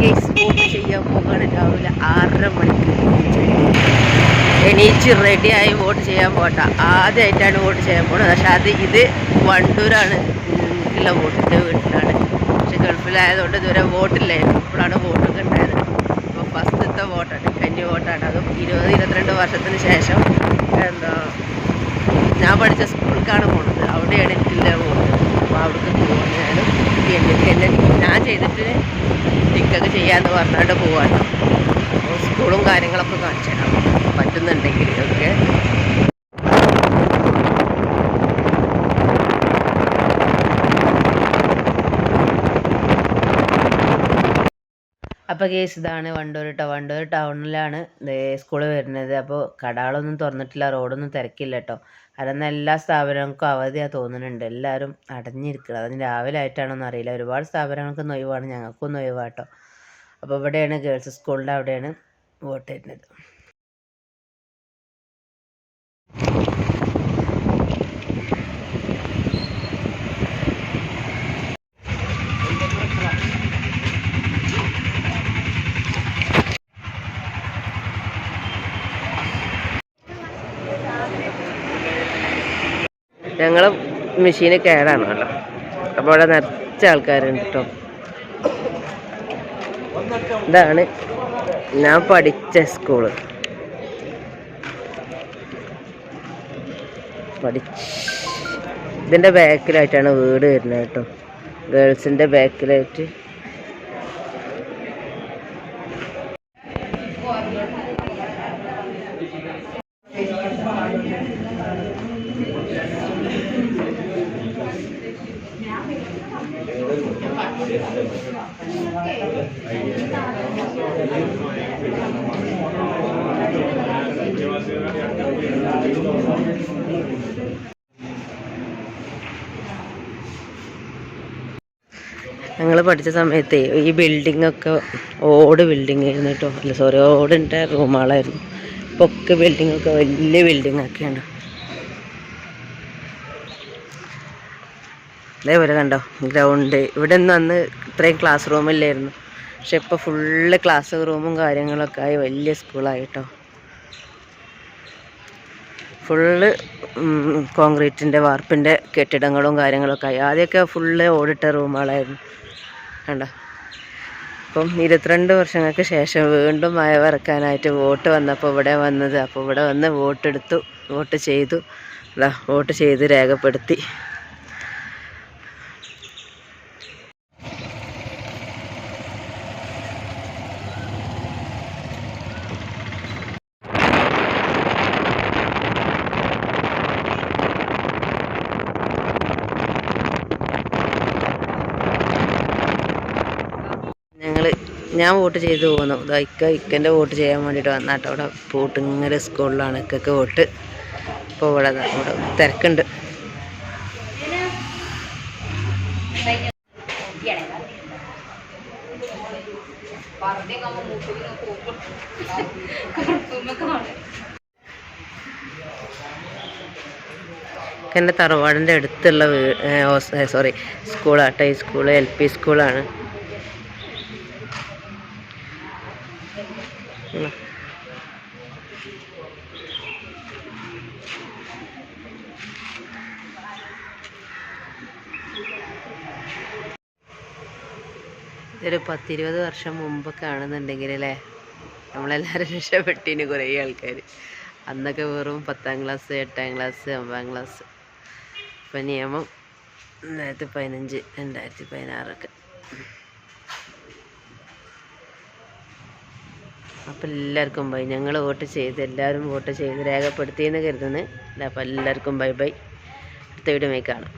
Case book ചെയ്യാൻ പോവുകയാണ് രാവിലെ ആറര മണിക്ക്. എണീച്ച് റെഡിയായി വോട്ട് ചെയ്യാൻ പോട്ട ആദ്യമായിട്ടാണ് വോട്ട് ചെയ്യാൻ പോണത്. പക്ഷെ അത് ഇത് വണ്ടൂരാണ് എനിക്കുള്ള വോട്ടിന്റെ വീട്ടിലാണ്. പക്ഷെ ഗൾഫിലായതുകൊണ്ട് ഇതുവരെ വോട്ടില്ലായിരുന്നു. ഇപ്പോഴാണ് വോട്ടൊക്കെ ഉണ്ടായത് അപ്പോൾ ഫസ്റ്റത്തെ വോട്ടാണ്. കന്നി വോട്ടാണ്. അതും ഇരുപത് ഇരുപത്തിരണ്ട് വർഷത്തിന് ശേഷം എന്താ ഞാൻ പഠിച്ച സ്കൂളിലേക്കാണ് പോകുന്നത് അവിടെയാണ് എനിക്കില്ല വോട്ട്. അപ്പോൾ അവിടേക്ക് പോകുന്നത് ഞാനും. എന്നെ ചെയ്തിട്ട് ടിക്കൊക്കെ ചെയ്യാമെന്ന് പറഞ്ഞുകൊണ്ട് പോവാട്ടോ അപ്പോൾ സ്കൂളും കാര്യങ്ങളൊക്കെ കാണിച്ചു തരാം പറ്റുന്നുണ്ടെങ്കിൽ ഒക്കെ അപ്പോൾ കേസ് ഇതാണ് വണ്ടൂർ ടൗൺ വണ്ടൂർ ടൗണിലാണ് സ്കൂൾ വരുന്നത്. അപ്പോൾ കടകളൊന്നും തുറന്നിട്ടില്ല റോഡൊന്നും തിരക്കില്ല കേട്ടോ കാരണം എല്ലാ സ്ഥാപനങ്ങൾക്കും അവധിയാണ് തോന്നുന്നുണ്ട്. എല്ലാവരും അടഞ്ഞിരിക്കണം അതിന് രാവിലെ ആയിട്ടാണോന്ന് അറിയില്ല. ഒരുപാട് സ്ഥാപനങ്ങൾക്ക് ഒഴിവാണ് ഞങ്ങൾക്കും നൊഴിവാട്ടോ അപ്പോൾ ഇവിടെയാണ് ഗേൾസ് സ്കൂളിന്റെ അവിടെയാണ് വോട്ട് വരുന്നത്. ഞങ്ങളെ മെഷീന് കേടാണല്ലോ അപ്പോൾ അവിടെ നിറച്ച ആൾക്കാരുണ്ട് കേട്ടോ ഇതാണ് ഞാൻ പഠിച്ച സ്കൂൾ പഠിച്ച്. ഇതിന്റെ ബാക്കിലായിട്ടാണ് വീട് വരുന്നത് കേട്ടോ ഗേൾസിന്റെ ബാക്കിലായിട്ട്. ഞങ്ങൾ പഠിച്ച സമയത്ത് ഈ ബിൽഡിംഗ് ഒക്കെ ഓട് ബിൽഡിംഗ് ആയിരുന്നു കേട്ടോ. അല്ല സോറി ഓടിന്റെ റൂമുകളായിരുന്നു ഇപ്പോൾ ഒക്കെ ബിൽഡിംഗ് ഒക്കെ വലിയ ബിൽഡിംഗ് അതേപോലെ കണ്ടോ? ഗ്രൗണ്ട്. ഇവിടെ നിന്ന് അന്ന് ഇത്രയും ക്ലാസ് റൂമില്ലായിരുന്നു പക്ഷെ ഇപ്പോൾ ഫുള്ള് ക്ലാസ് റൂമും കാര്യങ്ങളൊക്കെ ആയി. വലിയ സ്കൂളായിട്ടോ ഫുള്ള് കോൺക്രീറ്റിന്റെ വാർപ്പിന്റെ കെട്ടിടങ്ങളും കാര്യങ്ങളൊക്കെ ആയി. ആദ്യമൊക്കെ ഫുള്ള് ഓടിട്ട റൂമുകളായിരുന്നു. കണ്ടോ? അപ്പം ഇരുപത്തിരണ്ട് വർഷങ്ങൾക്ക് ശേഷം വീണ്ടും മഴ വറക്കാനായിട്ട് വോട്ട് വന്നപ്പോൾ ഇവിടെ വന്നത്. അപ്പോൾ ഇവിടെ വന്ന് വോട്ടെടുത്തു. വോട്ട് ചെയ്തു. അതാ വോട്ട് ചെയ്ത് രേഖപ്പെടുത്തി ഞങ്ങൾ ഞാൻ വോട്ട് ചെയ്ത് പോകുന്നു. ഇക്ക ഇക്കന്റെ വോട്ട് ചെയ്യാൻ വേണ്ടിയിട്ട് വന്നാട്ടോ. അവിടെ പൂട്ടിങ്ങൽ സ്കൂളിലാണ് ഇക്കൊക്കെ വോട്ട്. ഇപ്പോൾ ഇവിടെ ഇവിടെ തിരക്കുണ്ട്. എന്റെ തറവാടിന്റെ അടുത്തുള്ള സോറി സ്കൂളാട്ടോ. ഈ സ്കൂൾ എൽ പി സ്കൂളാണ്. ഇതൊരു പത്തിരുപത് വർഷം മുമ്പൊക്കെ ആണെന്നുണ്ടെങ്കിൽ അല്ലേ? നമ്മളെല്ലാവരും രക്ഷപ്പെട്ടിന് കുറേ ആൾക്കാർ അന്നൊക്കെ വെറും പത്താം ക്ലാസ് എട്ടാം ക്ലാസ് ഒമ്പതാം ക്ലാസ്. ഇപ്പം നിയമം രണ്ടായിരത്തി പതിനഞ്ച് രണ്ടായിരത്തി പതിനാറൊക്കെ. അപ്പം എല്ലാവർക്കും ബൈ ഞങ്ങൾ വോട്ട് ചെയ്ത് എല്ലാവരും വോട്ട് ചെയ്ത് രേഖപ്പെടുത്തിയെന്ന് കരുതുന്നു. അപ്പം എല്ലാവർക്കും ബൈ ബൈ അടുത്ത വീഡിയോ കാണാം.